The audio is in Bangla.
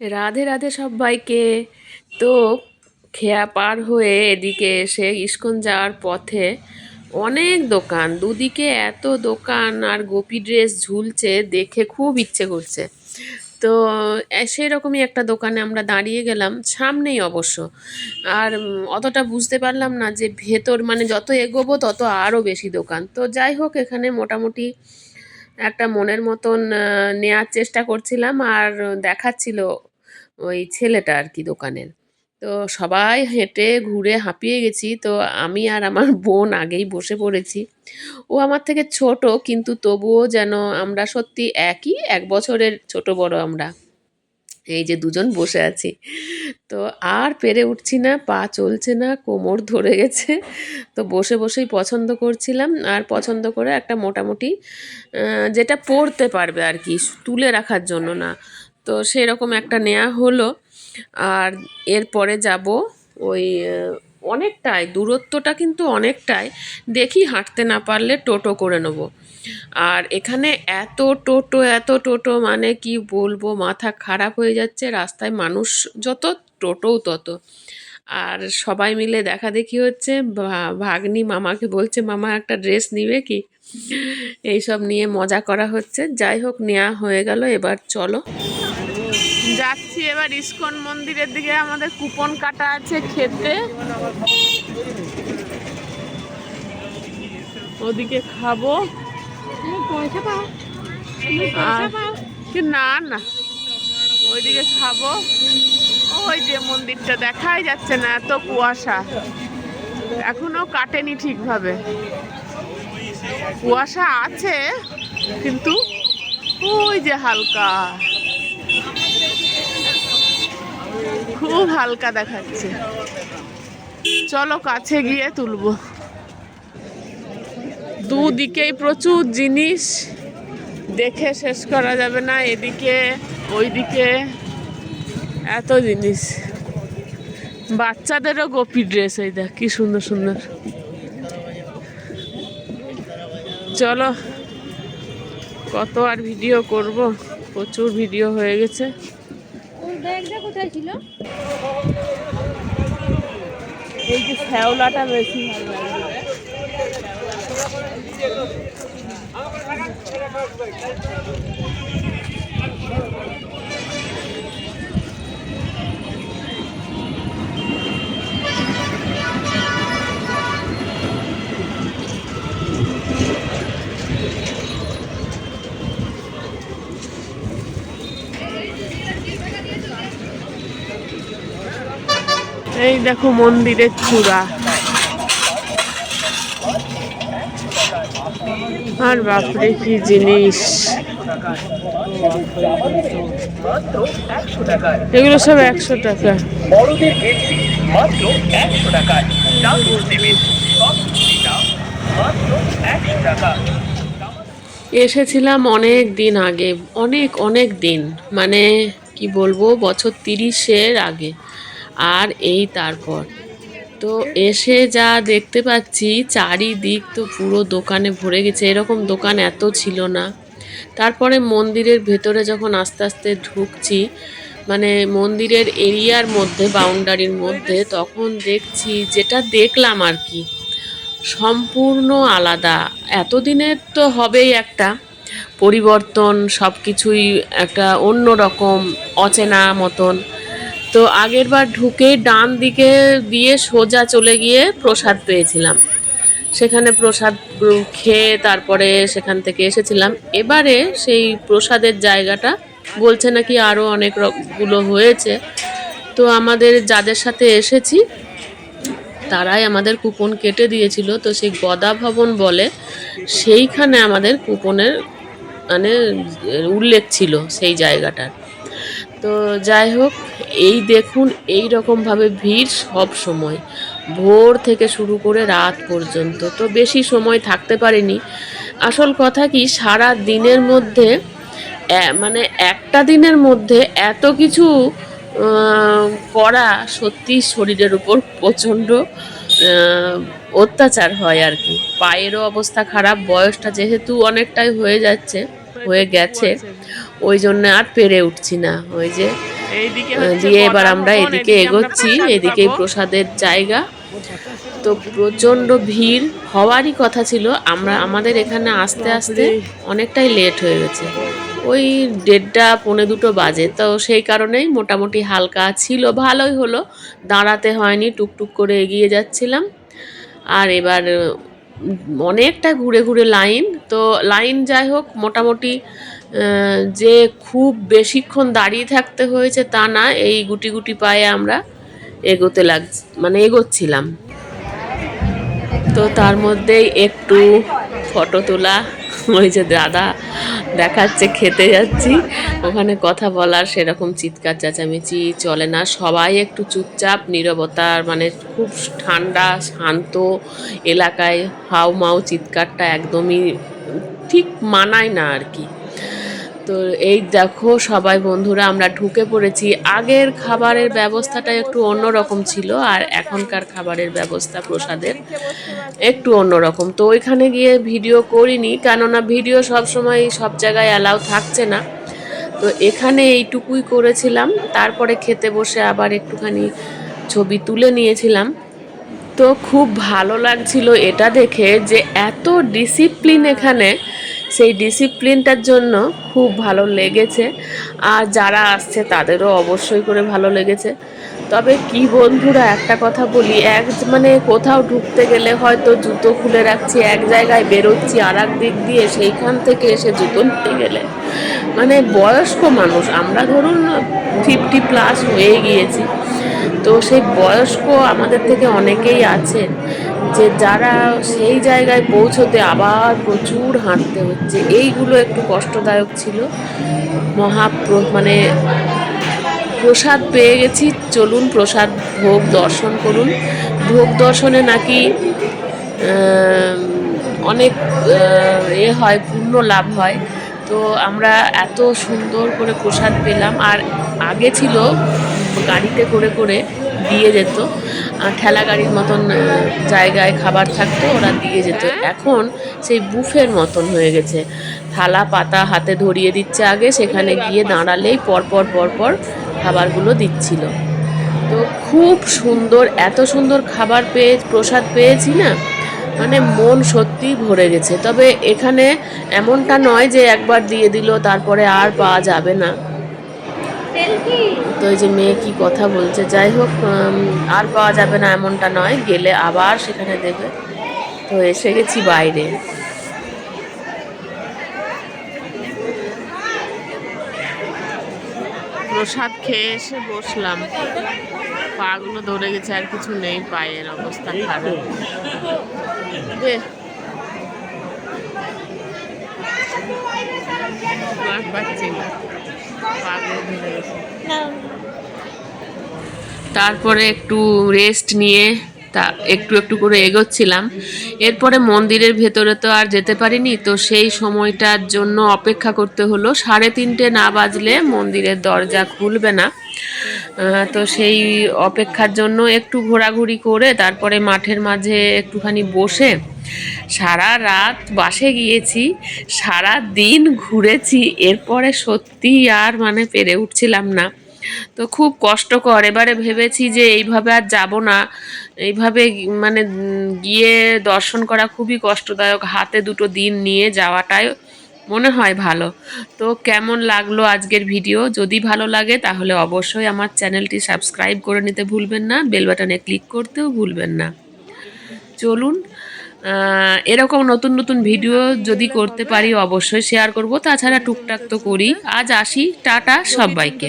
রাধে রাধে সবাইকে। তো খেয়া পার হয়ে এদিকে এসে ইস্কন যাওয়ার পথে অনেক দোকান। দুদিকে এত দোকান আর গোপী ড্রেস ঝুলছে, দেখে খুব ইচ্ছে করছে। তো সেই রকমই একটা দোকানে আমরা দাঁড়িয়ে গেলাম, সামনেই অবশ্য। আর অতটা বুঝতে পারলাম না যে ভেতর মানে যত এগোবো তত আরও বেশি দোকান। তো যাই হোক, এখানে মোটামুটি একটা মনের মতন নেয়ার চেষ্টা করছিলাম আর দেখাচ্ছিল ওই ছেলেটা আর কি দোকানের। তো সবাই হেঁটে, ঘুরে হাঁপিয়ে গেছি। তো আমি আর আমার বোন আগেই বসে পড়েছি। ও আমার থেকে ছোট, কিন্তু তবুও যেন আমরা সত্যি একই, এক বছরের ছোট বড় আমরা। এই যে দুজন বসে আছি। তো আর পেরে উঠছি না, পা চলছে না, কোমর ধরে গেছে। তো বসে বসেই পছন্দ করছিলাম। আর পছন্দ করে একটা মোটামুটি যেটা পরতে পারবে আর কি তুলে রাখার জন্য না। তো সেরকম একটা নেওয়া হলো। আর এরপরে যাব ওই অনেকটাই, দূরত্বটা কিন্তু অনেকটাই। দেখি হাঁটতে না পারলে টোটো করে নেব। আর এখানে এত টোটো এত টোটো মানে কি বলব, মাথা খারাপ হয়ে যাচ্ছে। রাস্তায় মানুষ যত, টোটোও তত। আর সবাই মিলে দেখা দেখি হচ্ছে ভাগ্নি মামাকে বলছে, মামা একটা ড্রেস নিবে কি? এইসব নিয়ে মজা করা হচ্ছে। যাই হোক নেওয়া হয়ে গেল। এবার চলো। যাচ্ছি এবার ইস্কন মন্দিরের দিকে আমাদের কুপন কাটা আছে খেতে। ওদিকে খাব। না না। ওইদিকে খাব। ওই যে মন্দিরটা দেখাই যাচ্ছে না এত কুয়াশা। এখনও কাটেনি ঠিকভাবে। কুয়াশা আছে কিন্তু ওই যে হালকা। খুব হালকা দেখাচ্ছে। চলো কাছে গিয়ে তুলবো। দুদিকেই প্রচুর জিনিস। দেখে শেষ করা যাবে না, এদিকে, ওইদিকে। এত জিনিস। বাচ্চাদেরও গোপী ড্রেস, এই দেখ, কি সুন্দর সুন্দর। চলো, কত আর ভিডিও করব? প্রচুর ভিডিও হয়ে গেছে। কোথায় ছিল? এই যে শ্যাওলাটা বেশি। ভালো লাগে এই দেখো মন্দিরের চূড়া। আর বাপরে কি জিনিস। এগুলো সব একশো টাকা। একশো টাকা এসেছিলাম অনেক দিন আগে, অনেক অনেক দিন। মানে কি বলব, বছর তিরিশের আগে। আর এই তারপর। তো এসে যা দেখতে পাচ্ছি, চারিদিক তো পুরো দোকানে ভরে গেছে। এরকম দোকান এত ছিল না। তারপরে মন্দিরের ভেতরে যখন আস্তে আস্তে ঢুকছি মানে মন্দিরের এরিয়ার মধ্যে, বাউন্ডারির মধ্যে, তখন দেখছি, যেটা দেখলাম আর কি, সম্পূর্ণ আলাদা। এতদিনের তো হবেই একটা পরিবর্তন সব কিছুই একটা অন্য রকম অচেনা মতন। তো আগের বার ঢুকেই ডান দিকে দিয়ে সোজা চলে গিয়ে প্রসাদ পেয়েছিলাম। সেখানে প্রসাদ খেয়ে তারপরে সেখান থেকে এসেছিলাম। এবারে সেই প্রসাদের জায়গাটা বলছে নাকি আরও অনেকগুলো হয়েছে। তো আমাদের যাদের সাথে এসেছি, তারাই আমাদের কুপন কেটে দিয়েছিল। তো সেই গদা ভবন বলে, সেইখানে আমাদের কুপনের মানে উল্লেখ ছিল সেই জায়গাটার। তো যাই হোক এই দেখুন, এই রকমভাবে ভিড় সব সময়। ভোর থেকে শুরু করে রাত পর্যন্ত। তো বেশি সময় থাকতে পারিনি। আসল কথা কি, সারা দিনের মধ্যে মানে একটা দিনের মধ্যে এত কিছু করা সত্যি শরীরের উপর প্রচণ্ড অত্যাচার হয় আর কি। পায়েরও অবস্থা খারাপ, বয়সটা যেহেতু অনেকটাই হয়ে যাচ্ছে, হয়ে গেছে, ওই জন্য আর পেরে উঠছি না। ওই যে দিয়ে এবার আমরা এদিকে এদিকে এগোচ্ছি এদিকেই প্রসাদের জায়গা। তো প্রচণ্ড ভিড় হওয়ারই কথা ছিল। আমরা আমাদের এখানে আসতে আসতে অনেকটাই লেট হয়ে গেছে। ওই দেড়টা পৌনে দুটো বাজে তো সেই কারণেই মোটামুটি হালকা ছিল ভালোই হলো। দাঁড়াতে হয়নি টুকটুক করে এগিয়ে যাচ্ছিলাম। আর এবার অনেকটা ঘুরে ঘুরে লাইন তো লাইন যাই হোক মোটামুটি যে খুব বেশিক্ষণ দাঁড়িয়ে থাকতে হয়েছে তা না, এই গুটি গুটি পায়ে আমরা এগোতে লাগ মানে এগোচ্ছিলাম। তো তার মধ্যেই একটু ফটো তোলা, ওই যে দাদা দেখাচ্ছে, খেতে যাচ্ছি। ওখানে কথা বলার সেরকম চিৎকার চেঁচামেচি চলে না। সবাই একটু চুপচাপ, নীরবতার মানে খুব ঠান্ডা, শান্ত এলাকায় হাউ মাউ চিৎকারটা একদমই ঠিক মানায় না আর কি। তো এই দেখো সবাই বন্ধুরা, আমরা ঢুকে পড়েছি। আগের খাবারের ব্যবস্থাটা একটু অন্যরকম ছিল, আর এখনকার খাবারের ব্যবস্থা প্রসাদের একটু অন্যরকম। তো ওইখানে গিয়ে ভিডিও করিনি, কেননা ভিডিও সব সময় সব জায়গায় অ্যালাউ থাকছে না। তো এখানে এইটুকুই করেছিলাম, তারপরে খেতে বসে আবার একটুখানি ছবি তুলে নিয়েছিলাম। তো খুব ভালো লাগছিল এটা দেখে যে এত ডিসিপ্লিন এখানে সেই ডিসিপ্লিনটার জন্য খুব ভালো লেগেছে। আর যারা আসছে তাদেরও অবশ্যই করে ভালো লেগেছে। তবে কি বন্ধুরা, একটা কথা বলি, এক মানে কোথাও ঢুকতে গেলে হয়তো জুতো খুলে রাখছি, এক জায়গায় বেরোচ্ছি আর এক দিক দিয়ে সেইখান থেকে এসে জুতো নিতে গেলে। মানে বয়স্ক মানুষ, আমরা ধরুন ফিফটি প্লাস হয়ে গিয়েছি। তো সেই বয়স্ক আমাদের থেকে অনেকেই আছেন। যে যারা সেই জায়গায় পৌঁছতে আবার প্রচুর হাঁটতে হচ্ছে। এইগুলো একটু কষ্টদায়ক ছিল। মহাপ্র মানে প্রসাদ পেয়ে গেছি। চলুন প্রসাদ ভোগ দর্শন করুন। ভোগ দর্শনে নাকি অনেক এ হয় পূর্ণ লাভ হয়। তো আমরা এত সুন্দর করে প্রসাদ পেলাম। আর আগে ছিল গাড়িতে করে করে দিয়ে যেত। ঠেলা গাড়ির মতন জায়গায় খাবার থাকতো, ওরা দিয়ে যেত। এখন সেই বুফের মতন হয়ে গেছে। থালা, পাতা হাতে ধরিয়ে দিচ্ছে আগে, সেখানে গিয়ে দাঁড়ালেই পরপর পরপর খাবারগুলো দিচ্ছিল। তো খুব সুন্দর, এত সুন্দর খাবার পেয়ে, প্রসাদ পেয়েছি না? মানে মন সত্যিই ভরে গেছে। তবে এখানে এমনটা নয় যে একবার দিয়ে দিল, তারপরে আর পাওয়া যাবে না। তো এই যে মেয়ে কি কথা বলছে? যাই হোক আর পাওয়া যাবে না এমনটা নয়, গেলে আবার সেখানে দেবে। তো এসে গেছি বাইরে। প্রসাদ খেয়ে এসে বসলাম। পাগুলো ধরে গেছে, আর কিছু নেই, পায়ের অবস্থা খারাপ। পাচ্ছি তারপরে একটু রেস্ট নিয়ে তা একটু একটু করে এগোচ্ছিলাম। এরপরে মন্দিরের ভেতরে তো আর যেতে পারিনি, তো সেই সময়টার জন্য অপেক্ষা করতে হলো। সাড়ে তিনটে না বাজলে মন্দিরের দরজা খুলবে না। তো সেই অপেক্ষার জন্য একটু ঘোরাঘুরি করে তারপরে মাঠের মাঝে একটুখানি বসে সারা রাত বাসে গিয়েছি, সারা দিন ঘুরেছি। এরপরে সত্যি আর মানে পেরে উঠছিলাম না। তো খুব কষ্টকর এবারে ভেবেছি যে এইভাবে আর যাব না। এইভাবে মানে গিয়ে দর্শন করা খুবই কষ্টদায়ক, হাতে দুটো দিন নিয়ে যাওয়াটাই মনে হয় ভালো। তো কেমন লাগল আজকের ভিডিও? যদি ভালো লাগে তাহলে অবশ্যই আমার চ্যানেলটি সাবস্ক্রাইব করে নিতে ভুলবেন না, বেল বাটনে ক্লিক করতেও ভুলবেন না। চলুন এরকম নতুন নতুন ভিডিও যদি করতে পারি অবশ্যই শেয়ার করব। তাছাড়া টুকটাক তো করি। আজ আসি, টাটা সবাইকে।